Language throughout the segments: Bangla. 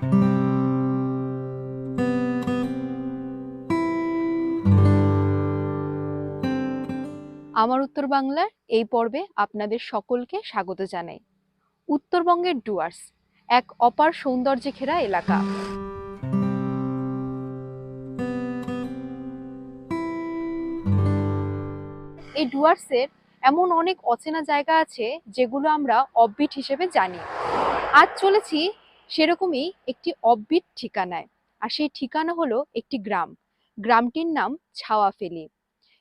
আমার উত্তর বাংলার এই পর্বে আপনাদের সকলকে স্বাগত জানাই। উত্তরবঙ্গের ডুয়ার্স, এক অপার সৌন্দর্যে ঘেরা এলাকা। এই ডুয়ার্সের এমন অনেক অচেনা জায়গা আছে যেগুলো আমরা অববিট হিসেবে জানি। আজ চলেছি সেরকমই একটি অববিট ঠিকানায়। আর সেই ঠিকানা হলো একটি গ্রাম। গ্রামটির নাম ছাওয়াফেলি।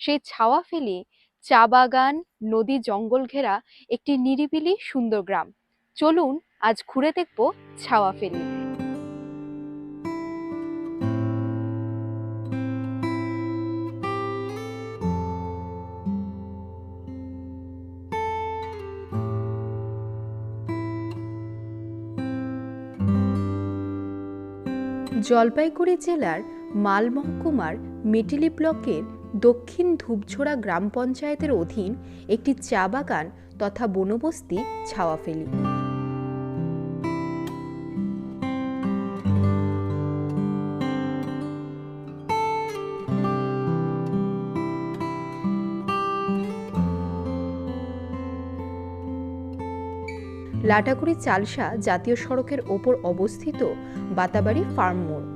সেই ছাওয়াফেলি চা বাগান নদী জঙ্গল ঘেরা একটি নিরিবিলি সুন্দর গ্রাম। চলুন আজ ঘুরে দেখব ছাওয়াফেলি। জলপাইগুড়ি জেলার মালমহকুমার মেটিলি ব্লকের দক্ষিণ ধূপঝোড়া গ্রাম পঞ্চায়েতের অধীন একটি চা বাগান তথা বনবস্তি ছাওয়াফেলি লাটাগুড়ি চালসা জাতীয় সড়কের ওপর অবস্থিত বাতাবাড়ি ফার্ম মোড়।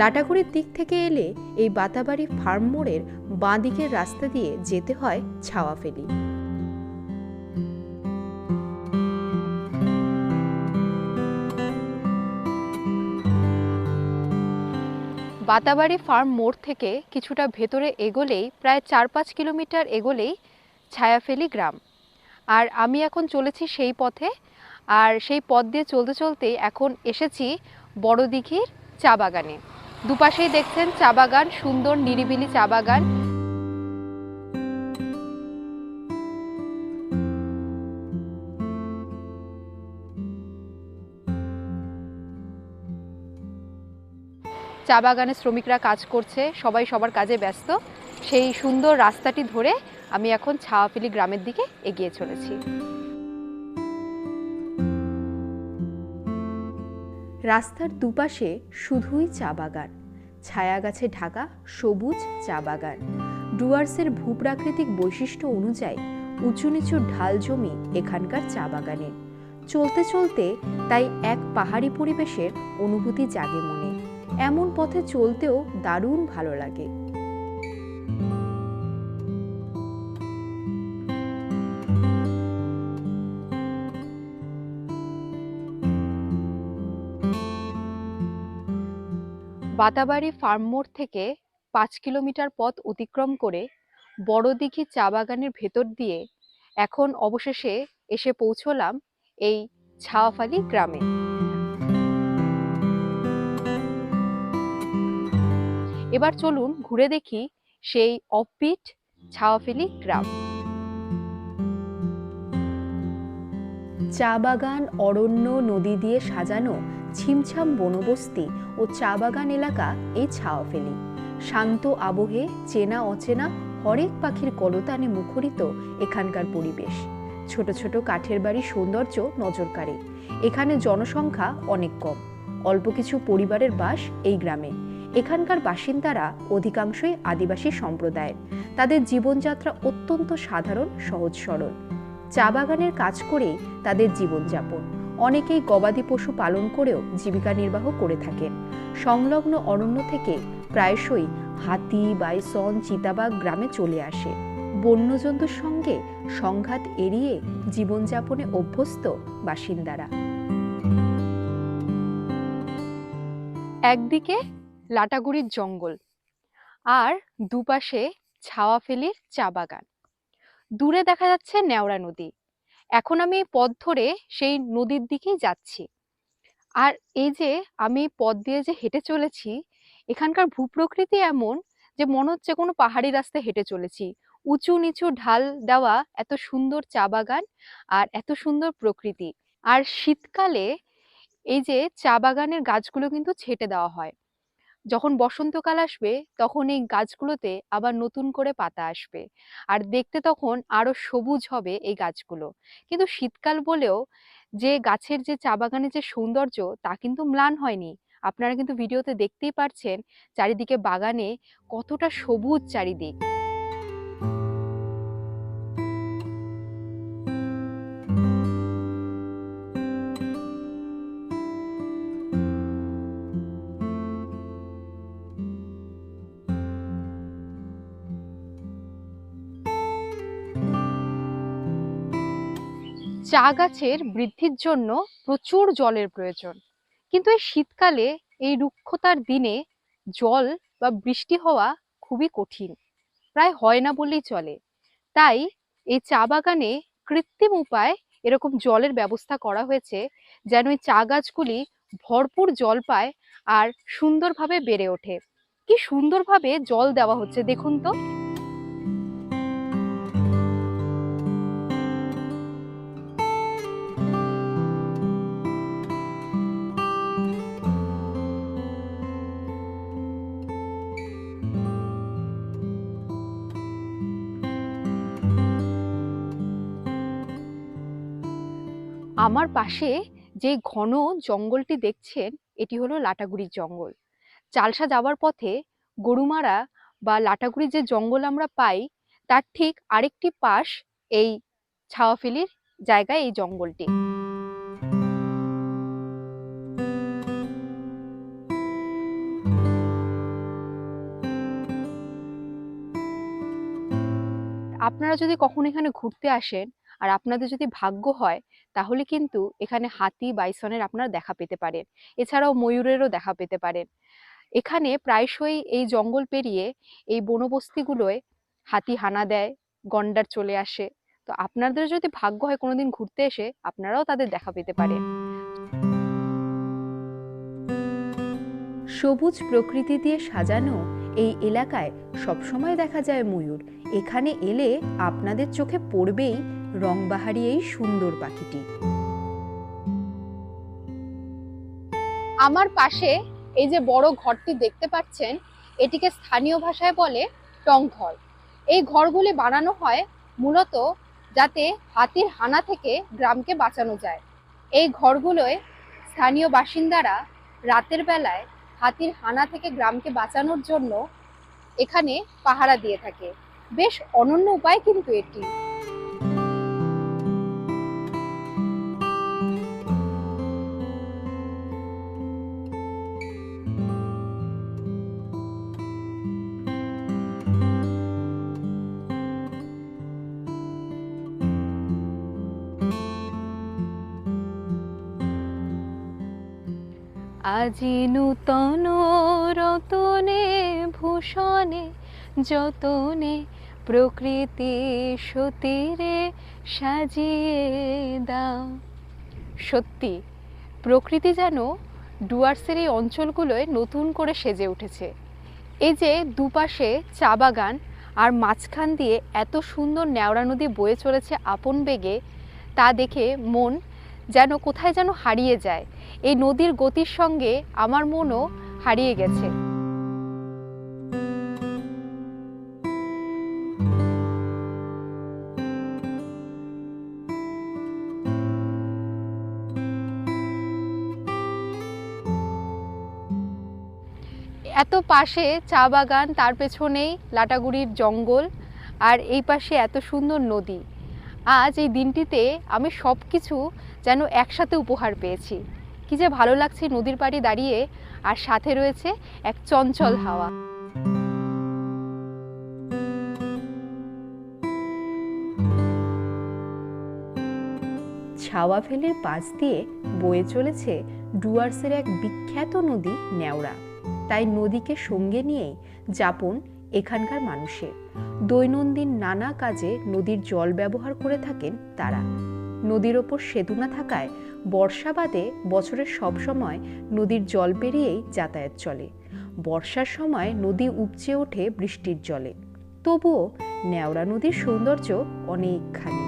লাটাগুড়ির দিক থেকে এলে এই বাতাবাড়ি ফার্ম মোড়ের বাঁ দিকের রাস্তা দিয়ে যেতে হয় ছাওয়াফেলি বাতাবাড়ি ফার্ম মোড় থেকে কিছুটা ভেতরে এগোলেই প্রায় চার পাঁচ কিলোমিটার এগোলেই ছায়াফেলি গ্রাম। আর আমি এখন চলেছি সেই পথে আর সেই পথ দিয়ে চলতে চলতে এখন এসেছি বড় দিঘির চা বাগানে। দুপাশেই দেখছেন চা বাগান, সুন্দর নিরিবিলি চা বাগান। চা বাগানে শ্রমিকরা কাজ করছে, সবাই সবার কাজে ব্যস্ত। সেই সুন্দর রাস্তাটি ধরে আমি এখন ছাওয়াফিলি গ্রামের দিকে এগিয়ে চলেছি। রাস্তার দুপাশে শুধুই চা বাগান। ছায়া গাছে ঢাকা সবুজ চা বাগান। ডুয়ার্সের ভূপ্রাকৃতিক বৈশিষ্ট্য অনুযায়ী উঁচু নিচু ঢাল জমি এখানকার চা বাগানে চলতে চলতে তাই এক পাহাড়ি পরিবেশের অনুভূতি জাগে মনে। এমন পথে চলতেও দারুণ ভালো লাগে। বাতাবাড়ি ফার্ম মোড় থেকে পাঁচ কিলোমিটার পথ অতিক্রম করে বড়দিঘি চা বাগানের ভেতর দিয়ে এখন অবশেষে এসে পৌঁছলাম এই ছাওয়াফালি গ্রামে। এবার চলুন ঘুরে দেখি সেই অফবিট ছাওয়াফেলি গ্রাম। চা বাগান অরণ্য নদী দিয়ে সাজানো ছিমছাম বনবস্তি ও চা বাগান এলাকা এই ছাওয়াফেলি শান্ত আবহে চেনা অচেনা হরেক পাখির কলতানে মুখরিত এখানকার পরিবেশ। ছোট ছোট কাঠের বাড়ি সৌন্দর্য নজর কাড়ে। এখানে জনসংখ্যা অনেক কম। অল্প কিছু পরিবারের বাস এই গ্রামে। এখানকার বাসিন্দারা অধিকাংশই আদিবাসী সম্প্রদায়ের। তাদের জীবনযাত্রা অত্যন্ত সাধারণ, সহজ সরল। চা বাগানের কাজ করে তাদের জীবনযাপন। অনেকেই গবাদি পশু পালন করেও জীবিকা নির্বাহ করে থাকেন সংলগ্ন অরণ্য থেকে প্রায়শই হাতি, বাইসন, চিতাবাঘ গ্রামে চলে আসে। বন্যজন্তুর সঙ্গে সংঘাত এড়িয়ে জীবনযাপনে অভ্যস্ত বাসিন্দারা। একদিকে লাটাগুড়ির জঙ্গল, আর দুপাশে ছাওয়া ফেলির চা বাগান। দূরে দেখা যাচ্ছে নেওড়া নদী। এখন আমি পথ ধরে সেই নদীর দিকেই যাচ্ছি। আর এই যে আমি পথ দিয়ে যে হেঁটে চলেছি, এখানকার ভূপ্রকৃতি এমন যে মনে হচ্ছে কোনো পাহাড়ি রাস্তায় হেঁটে চলেছি। উঁচু নিচু ঢাল দেওয়া, এত সুন্দর চা বাগান আর এত সুন্দর প্রকৃতি। আর শীতকালে এই যে চা বাগানের গাছগুলো কিন্তু ছেটে দেওয়া হয়। যখন বসন্তকাল আসবে, তখন এই গাছগুলোতে আবার নতুন করে পাতা আসবে। আর দেখতে তখন আরও সবুজ হবে এই গাছগুলো। কিন্তু শীতকাল বলেও যে গাছের যে চা বাগানের যে সৌন্দর্য, তা কিন্তু ম্লান হয়নি। আপনারা কিন্তু ভিডিওতে দেখতেই পারছেন চারিদিকে বাগানে কতটা সবুজ চারিদিক। চা গাছের বৃদ্ধির জন্য প্রচুর জলের প্রয়োজন। কিন্তু এই শীতকালে এই রুক্ষতার দিনে জল বা বৃষ্টি হওয়া খুবই কঠিন। প্রায় হয় না বললেই চলে। তাই এই চা বাগানে কৃত্রিম উপায় এরকম জলের ব্যবস্থা করা হয়েছে যেন এই চা গাছগুলি ভরপুর জল পায় আর সুন্দরভাবে বেড়ে ওঠে। কি সুন্দরভাবে জল দেওয়া হচ্ছে দেখুন তো। আমার পাশে যে ঘন জঙ্গলটি দেখছেন, এটি হলো লাটাগুড়ির জঙ্গল। চালসা যাওয়ার পথে গরুমারা বা লাটাগুড়ির যে জঙ্গল আমরা পাই, তার ঠিক আরেকটি পাশ এই ছাওয়াফেলির জায়গায় এই জঙ্গলটি। আপনারা যদি কখনো এখানে ঘুরতে আসেন আর আপনাদের যদি ভাগ্য হয়, তাহলে কিন্তু এখানে হাতি, বাইসনের আপনারা দেখা পেতে পারেন। এছাড়াও ময়ূরেরও দেখা পেতে পারেন। এখানে প্রায়শই এই জঙ্গল পেরিয়ে এই বনবস্তিগুলোয় হাতি হানা দেয়, গন্ডার চলে আসে। তো আপনাদের যদি ভাগ্য হয় কোনোদিন ঘুরতে এসে, আপনারাও তাদের দেখা পেতে পারেন। সবুজ প্রকৃতি দিয়ে সাজানো এই এলাকায় সবসময় দেখা যায় ময়ূর। এখানে এলে আপনাদের চোখে পড়বেই রংবাহারি এই সুন্দর পাখিটি। আমার পাশে এই যে বড় ঘরটি দেখতে পাচ্ছেন, এটিকে স্থানীয় ভাষায় বলে টংঘর এই ঘরগুলি বানানো হয় মূলত যাতে হাতির হানা থেকে গ্রামকে বাঁচানো যায়। এই ঘরগুলোয় স্থানীয় বাসিন্দারা রাতের বেলায় হাতির হানা থেকে গ্রামকে বাঁচানোর জন্য এখানে পাহারা দিয়ে থাকে। বেশ অনন্য উপায় কিন্তু এটি। আজি নূতন রতনে, ভূষণে, যতনে প্রকৃতি সতীরে সাজিয়ে দাও। সত্যি, প্রকৃতি যেন ডুয়ার্সের এই অঞ্চলগুলোয় নতুন করে সেজে উঠেছে। এই যে দুপাশে চা বাগান আর মাঝখান দিয়ে এত সুন্দর ন্যাওড়া নদী বয়ে চলেছে আপন বেগে, তা দেখে মন যেন কোথায় যেন হারিয়ে যায়। এই নদীর গতির সঙ্গে আমার মনও হারিয়ে গেছে। এত পাশে চা বাগান, তার পেছনেই লাটাগুড়ির জঙ্গল, আর এই পাশে এত সুন্দর নদী। আজ এই দিনটিতে আমি সব কিছু যেন একসাথে উপহার পেয়েছি। কি যে ভালো লাগছে নদীর পাড়ে দাঁড়িয়ে আর সাথে রয়েছে এক চঞ্চল হাওয়া। ছাওয়া ফেলের পাশ দিয়ে বয়ে চলেছে ডুয়ার্সের এক বিখ্যাত নদী, নেওড়া। তাই নদীকে সঙ্গে নিয়েই যাপন এখানকার মানুষের দৈনন্দিন নানা কাজে নদীর জল ব্যবহার করে থাকেন তারা। নদীর ওপর সেতু না থাকায় বর্ষা বাদে বছরের সব সময় নদীর জল পেরিয়েই যাতায়াত চলে। বর্ষার সময় নদী উপচে ওঠে বৃষ্টির জলে। তবুও ন্যাওড়া নদীর সৌন্দর্য অনেকখানি।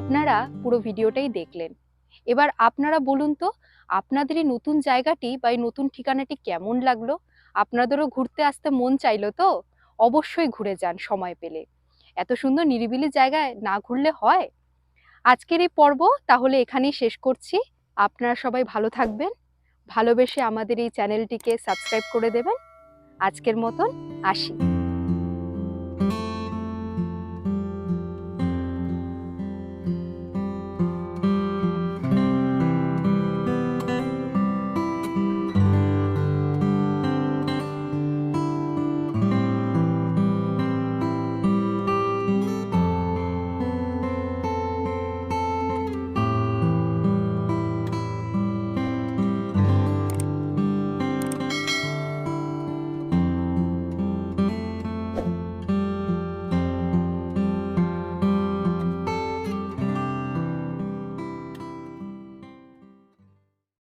আপনারা পুরো ভিডিওটাই দেখলেন। এবার আপনারা বলুন তো, আপনাদের এই নতুন জায়গাটি বা এই নতুন ঠিকানাটি কেমন লাগল? আপনাদেরও ঘুরতে আসতে মন চাইলো তো? অবশ্যই ঘুরে যান, সময় পেলে। এত সুন্দর নিরিবিলি জায়গায় না ঘুরলে হয়? আজকের এই পর্ব তাহলে এখানেই শেষ করছি। আপনারা সবাই ভালো থাকবেন। ভালোবেসে আমাদের এই চ্যানেলটিকে সাবস্ক্রাইব করে দেবেন। আজকের মতন আসি।